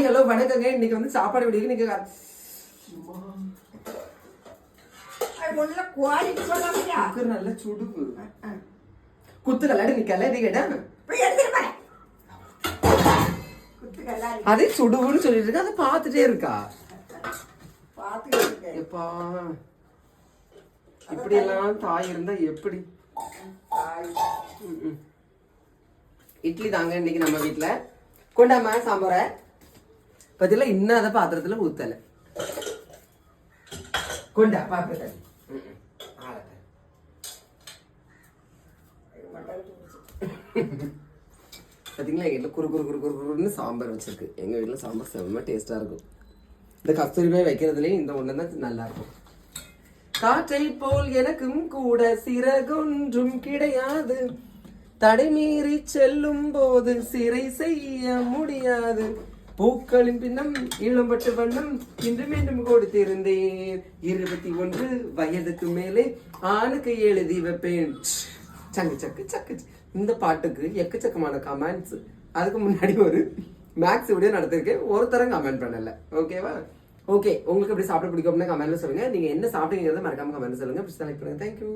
Hello வணக்கங்க. இன்னைக்கு வந்து சாப்பாடு வீடியோ நீங்க குக்கர் நல்ல சுடுவு குத்து கல்லாடி நிக்கல இது கேட்டா போய் எடுத்துட்டு போறேன் குத்துக்கல்லா அதே சுடுவுன்னு சொல்லிட்டு இருக்கா? அதை பார்த்துட்டே இருக்கா? எப்பா? இப்படி எல்லாம் தாய் இருந்தா எப்படி. இட்லி தாங்க இன்னைக்கு நம்ம வீட்ல. கொண்டாமா சாம்பார? பதில இன்னும் அதை பாத்திரத்துல ஊத்தல. கொண்டா பாத்திரத்தை பார்த்தீங்களா எங்கள் ஆளட்ட. குறு குறு குறு குறு குறுன்னு சாம்பார் வச்சிருக்கு. எங்கள் வீட்டில் சாம்பார் செம்ம டேஸ்ட்டாக இருக்கும். இந்த கஸ்தூரி போய் வைக்கிறதுலயும் இந்த ஒன்று தான் நல்லாயிருக்கும் காற்றை போல் எனக்கும் கூட சிறகொன்றும் கிடையாது. தடைமீறி செல்லும் போது சிறை செய்ய முடியாது. பூக்களின் பின்னம் இளம்பட்டு வண்ணம் இன்று மீண்டும் கொடுத்திருந்தேன். இருபத்தி ஒன்று வயதுக்கு மேலே ஆணுக்கு எழுதி வைப்பேன். சங்கு சக்கு சக்கு சக்கு. இந்த பாட்டுக்கு எக்கச்சக்கமான கமெண்ட்ஸ் அதுக்கு முன்னாடி ஒரு மேக்ஸ் வீடியோ நடத்திருக்கேன். ஒருத்தரம் கமெண்ட் பண்ணல. ஓகேவா ஓகே உங்களுக்கு எப்படி சாப்பிட பிடிக்கும் அப்படின்னு கமெண்ட்ல சொல்லுங்க. நீங்க என்ன சாப்பிட்டீங்கிறத மறக்காம கமெண்ட் சொல்லுங்க. செலக்ட் பண்ணுங்க. தேங்க்யூ